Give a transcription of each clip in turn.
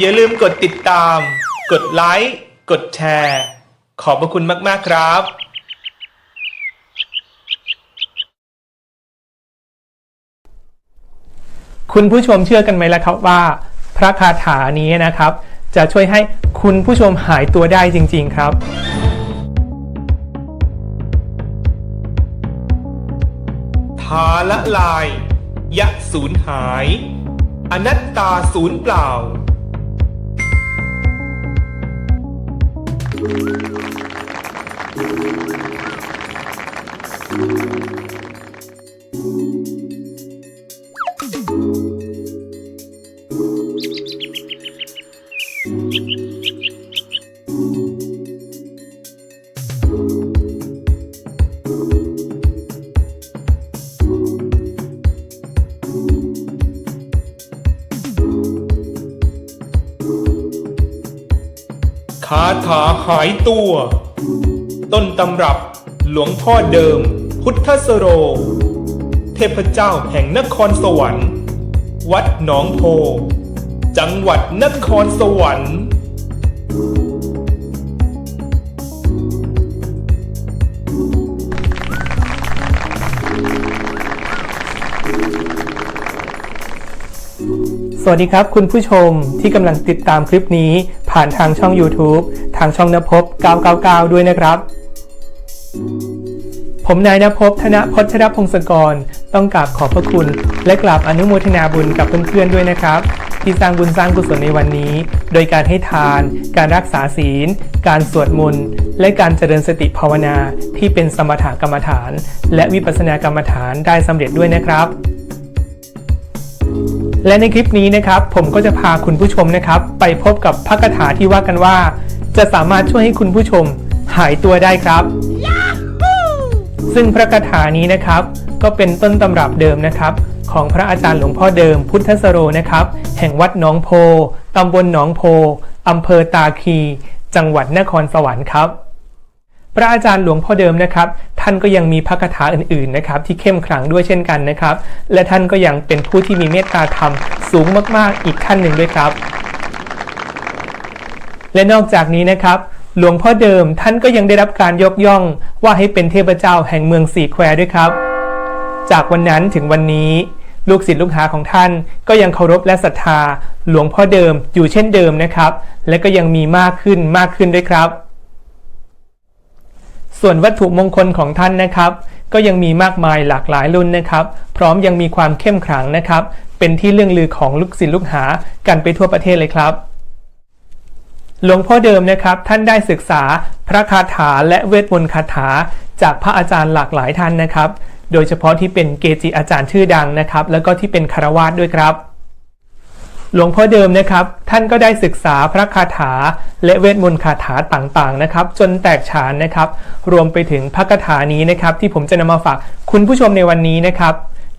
อย่าลืมกดติดตาม กดไลค์ กดแชร์ ขอบพระคุณมาก ๆ ครับคุณผู้ชมเชื่อกันไหมล่ะครับว่า พระคาถานี้นะครับ จะช่วยให้คุณผู้ชมหายตัวได้จริง ๆ ครับ ทาละลาย ยะสูญหาย อนัตตาสูญเปล่า ค หายตัว ต้นตำรับหลวงพ่อเดิม พุทธสโร เทพเจ้าแห่งนครสวรรค์ วัดหนองโพ จังหวัดนครสวรรค์สวัสดีครับคุณผู้ชมที่กำลังติดตามคลิปนี้ ผ่านทางช่อง YouTube ทางช่องนภพ999 ด้วยนะครับ ผมนายนภพธนพจนพงศกร ต้องกราบขอบพระคุณ และกราบอนุโมทนาบุญกับเพื่อนๆด้วยนะครับ ที่สร้างบุญสร้างกุศลในวันนี้ โดยการให้ทาน การรักษาศีล การสวดมนต์และการเจริญสติภาวนาที่เป็นสมถกรรมฐาน และวิปัสสนากรรมฐานได้สำเร็จด้วยนะครับ และในคลิปนี้นะครับผมก็จะพาคุณผู้ชมนะครับ ไปพบกับพระคาถาที่ว่ากันว่า จะสามารถช่วยให้คุณผู้ชมหายตัวได้ครับ ซึ่งพระคาถานี้นะครับ ก็เป็นต้นตำรับเดิมนะครับ ของพระอาจารย์หลวงพ่อเดิมพุทธสโรนะครับ แห่งวัดหนองโพตำบลหนองโพอำเภอตาคี จังหวัดนครสวรรค์ครับ พระอาจารย์หลวงพ่อเดิมนะครับ ท่านก็ยังมีพระคาถาอื่นๆนะครับ ที่เข้มขลังด้วยเช่นกันนะครับ และท่านก็ยังเป็นผู้ที่มีเมตตาธรรมสูงมากๆอีกท่านหนึ่งด้วยครับ และนอกจากนี้นะครับหลวงพ่อเดิมท่านก็ยังได้รับการยกย่องว่าให้เป็นเทพเจ้าแห่งเมืองสีแควด้วยครับ จากวันนั้นถึงวันนี้ลูกศิษย์ลูกหาของท่านก็ยังเคารพและศรัทธา หลวงพ่อเดิมอยู่เช่นเดิมนะครับ และก็ยังมีมากขึ้นมากขึ้นด้วยครับ ส่วนวัตถุมงคลของท่านนะครับ ก็ยังมีมากมายหลากหลายรุ่นนะครับ พร้อมยังมีความเข้มขลังนะครับ เป็นที่เรื่องลือของลูกศิษย์ลูกหากันไปทั่วประเทศเลยครับหลวงพ่อเดิมนะครับท่านได้ศึกษาพระคาถาและเวทมนต์คาถา จากพระอาจารย์หลากหลายท่านนะครับ โดยเฉพาะที่เป็นเกจิอาจารย์ชื่อดังนะครับ แล้วก็ที่เป็นคารวาสด้วยครับ หลวงพ่อเดิมนะครับ ท่านก็ได้ศึกษาพระคาถา และเวทมนต์คาถาต่างๆนะครับ จนแตกฉานนะครับ รวมไปถึงพระคาถานี้นะครับ ที่ผมจะนำมาฝากคุณผู้ชมในวันนี้นะครับ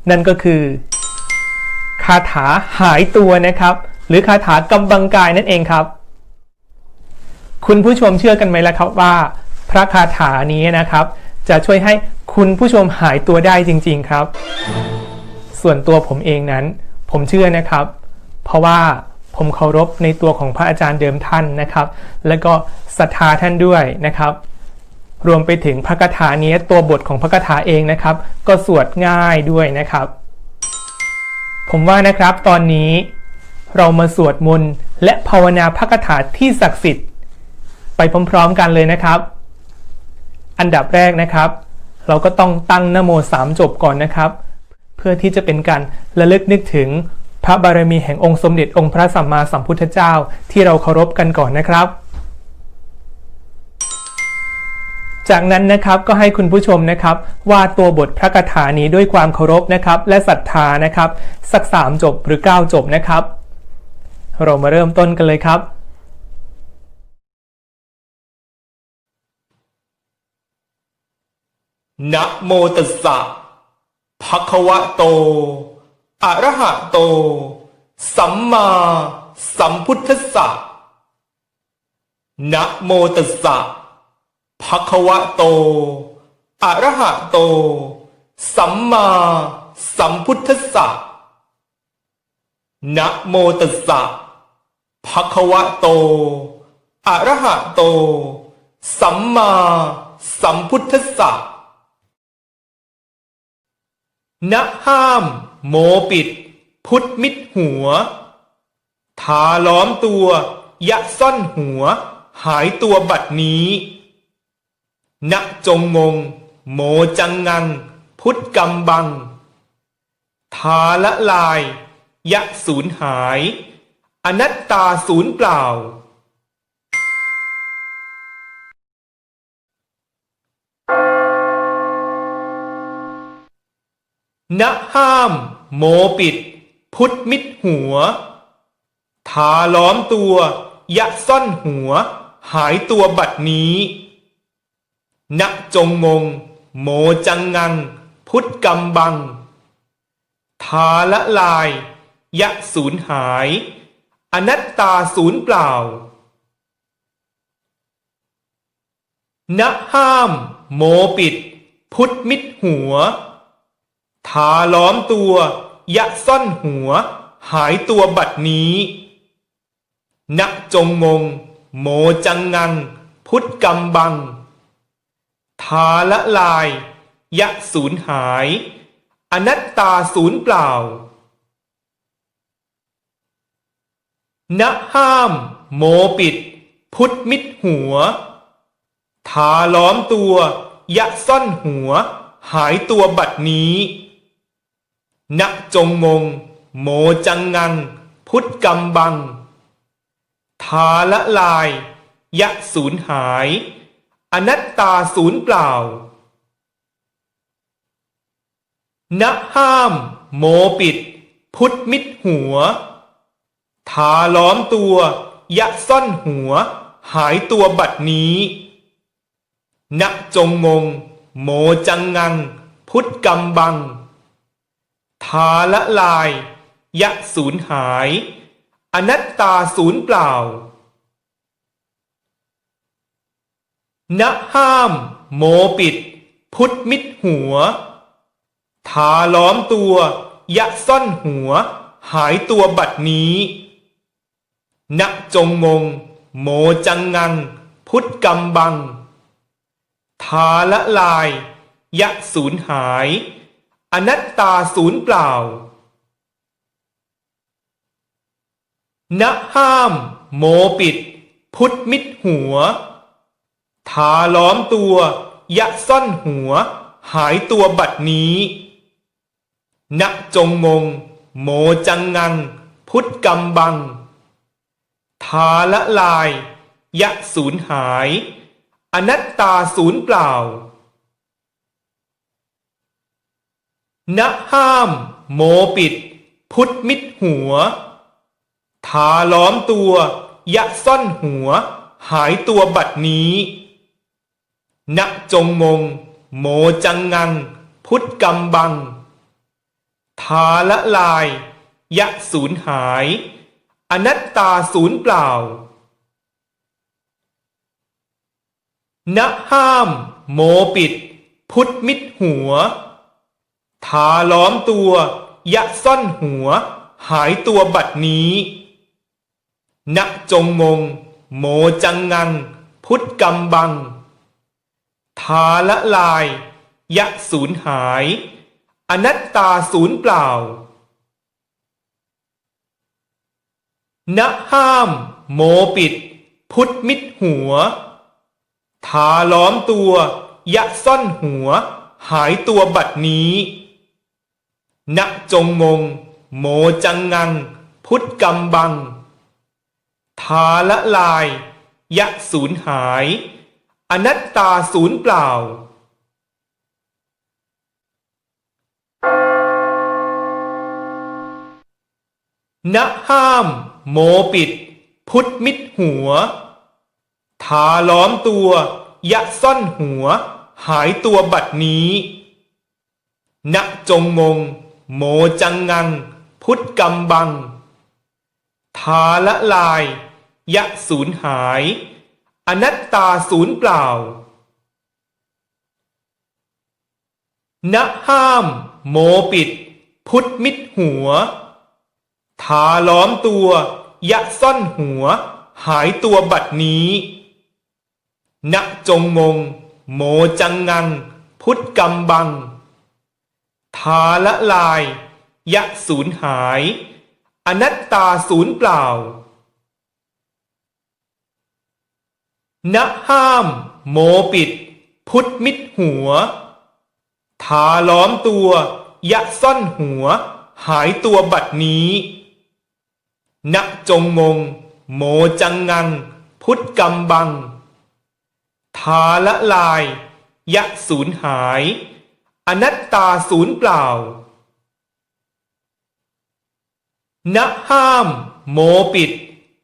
นั่นก็คือ คาถาหายตัวนะครับ หรือคาถากำบังกายนั่นเองครับ คุณผู้ชมเชื่อกันไหมล่ะครับว่า พระคาถานี้นะครับ จะช่วยให้คุณผู้ชมหายตัวได้จริง ๆครับ ส่วนตัวผมเองนั้น ผมเชื่อนะครับ เพราะว่าผมเคารพในตัวของพระอาจารย์เดิมท่านนะครับ แล้วก็ศรัทธาท่านด้วยนะครับ รวมไปถึงพระคาถานี้ตัวบทของพระคาถาเองนะครับ ก็สวดง่ายด้วยนะครับ ผมว่านะครับตอนนี้เรามาสวดมนต์และภาวนาพระคาถาที่ศักดิ์สิทธิ์ ไปพร้อมๆกันเลยนะครับ อันดับแรกนะครับ เราก็ต้องตั้งนโมสามจบก่อนนะครับ เพื่อที่จะเป็นการระลึกนึกถึง ระบารมีแห่งองค์สมเด็จองค์พระสัมมาสัมพุทธเจ้าที่เราเคารพกันก่อนนะครับ จากนั้นนะครับก็ให้คุณผู้ชมนะครับวาดตัวบทพระคาถานี้ด้วยความเคารพนะครับและศรัทธานะครับสักสามจบหรือ 9 จบนะครับ เรามาเริ่มต้นกันเลยครับนะโมตัสสะภะคะวะโต อะระหะโต สัมมาสัมพุทธัสสะนะโมตัสสะภะคะวะโต อะระหะโต สัมมาสัมพุทธัสสะนะโมตัสสะภะคะวะโต อะระหะโต สัมมาสัมพุทธัสสะนะห้าม โมปิด พุทธมิดหัว ทาล้อมตัวยะซ่อนหัว หายตัวบัดนี้ณจงงง โมจังงัง พุทธกำบัง ทาละลาย ยะสูญหาย อนัตตาสูญเปล่า ณห้าม โมปิด พุทธมิดหัว ทาล้อมตัว ยะซ่อนหัว หายตัวบัดนี้ณจงงง โมจังงัง พุทธกำบัง ทาละลาย ยะสูญหาย อนัตตาสูญเปล่าณห้าม โมปิด พุทธมิดหัว ทาล้อมตัว ยะซ่อนหัว หายตัวบัดนี้ณจงงง โมจังงัง พุทธกำบัง ทาละลาย ยะสูญหาย อนัตตาสูญเปล่าณห้าม โมปิด พุทธมิดหัว ทาล้อมตัว ยะซ่อนหัว หายตัวบัดนี้ ณจงงง โมจังงัง พุทธกำบัง ทาละลาย ยะสูญหาย อนัตตาสูญเปล่า ณห้าม โมปิด พุทธมิดหัว ทาล้อมตัว ยะซ่อนหัว หายตัวบัดนี้ณจงงง โมจังงัง พุทธกำบัง ทาละลาย ยะสูญหาย อนัตตาสูญเปล่า ณห้าม โมปิด พุทธมิดหัว ทาล้อมตัว ยะซ่อนหัว หายตัวบัดนี้ณจงงง โมจังงัง พุทธกำบัง ทาละลาย ยะสูญหาย อนัตตาสูญเปล่า ณห้าม โมปิด พุทธมิดหัว ทาล้อมตัว ยะซ่อนหัว หายตัวบัดนี้ณจงงงโมจังงัง พุทธกำบัง ทาละลาย ยะสูญหาย อนัตตาสูญเปล่า ณห้าม โมปิด พุทธมิดหัว ทาล้อมตัว ยะซ่อนหัว หายตัวบัดนี้ณจงงง โมจังงัง พุทธกำบัง ทาละลาย ยะสูญหาย อนัตตาสูญเปล่าณห้าม โมปิด พุทธมิดหัว ทาล้อมตัว ยะซ่อนหัว หายตัวบัดนี้ณจงงง โมจังงัง พุทธกำบัง ทาละลาย ยะสูญหาย อนัตตาสูญเปล่าณห้าม โมปิด พุทธมิดหัว ทาล้อมตัว ยะซ่อนหัว หายตัวบัดนี้ ณจงงงโมจังงัง พุทธกำบัง ทาละลาย ยะสูญหาย อนัตตาสูญเปล่าณห้าม โมปิด พุทธมิดหัว ทาล้อมตัว ยะซ่อนหัว หายตัวบัดนี้ณจงงง โมจังงัง พุทธกำบัง ทาละลาย ยะสูญหาย อนัตตาสูญเปล่าณห้าม โมปิด พุทธมิดหัว ทาล้อมตัว ยะซ่อนหัว หายตัวบัดนี้ ณจงงง โมจังงัง พุทธกำบัง ทาละลาย ยะสูญหาย อนัตตาสูญเปล่าณห้าม โมปิด พุทธมิดหัว ทาล้อมตัว ยะซ่อนหัว หายตัวบัดนี้ณจงงง โมจังงัง พุทธกำบัง ทาละลาย ยะสูญหาย อนัตตาสูญเปล่าณห้าม โมปิด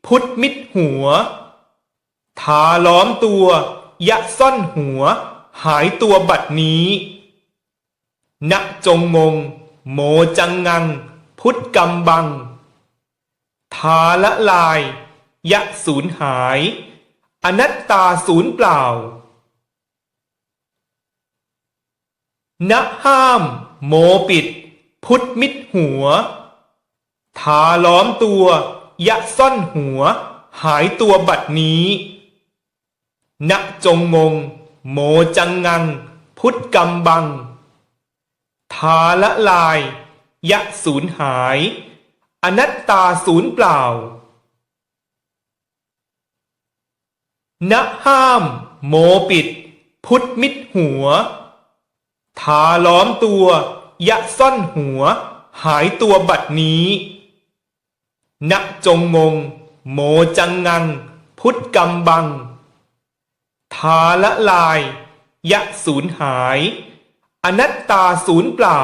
พุทธมิดหัว ทาล้อมตัว ยะซ่อนหัว หายตัวบัดนี้ณจงงง โมจังงัง พุทธกำบัง ทาละลาย ยะสูญหาย อนัตตาสูญเปล่า ณห้าม โมปิด พุทธมิดหัว ทาล้อมตัว ยะซ่อนหัว หายตัวบัดนี้ณจงงง โมจังงัง พุทธกำบัง ทาละลาย ยะสูญหาย อนัตตาสูญเปล่าณห้าม โมปิด พุทธมิดหัว ทาล้อมตัว ยะซ่อนหัว หายตัวบัดนี้ณจงงง โมจังงัง พุทธกำบัง ทาละลาย ยะสูญหาย อนัตตาสูญเปล่า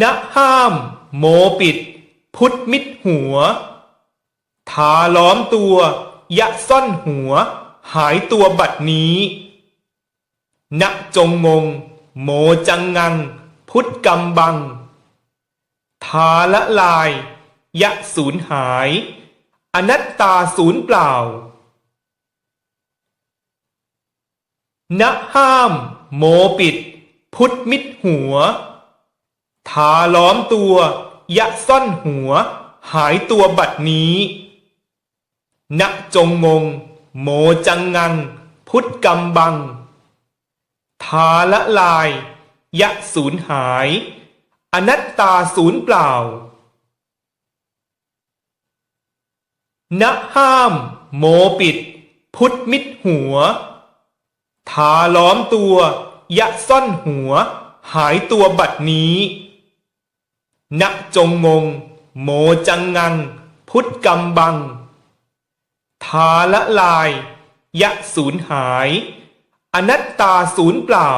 ณห้าม โมปิด พุทธมิดหัว ทาล้อมตัว ยะซ่อนหัว หายตัวบัดนี้ ณจงงง โมจังงัง พุทธกำบัง ทาละลาย ยะสูญหาย อนัตตาสูญเปล่า ณห้าม โมปิด พุทธมิดหัว ทาล้อมตัว ยะซ่อนหัว หายตัวบัดนี้ณจงงง โมจังงัง พุทธกำบัง ทาละลาย ยะสูญหาย อนัตตาสูญเปล่า ณห้าม โมปิด พุทธมิดหัว ทาล้อมตัว ยะซ่อนหัว หายตัวบัดนี้ ณจงงง โมจังงัง พุทธกำบัง ทาละลาย ยะสูญหาย อนัตตาศูนย์เปล่า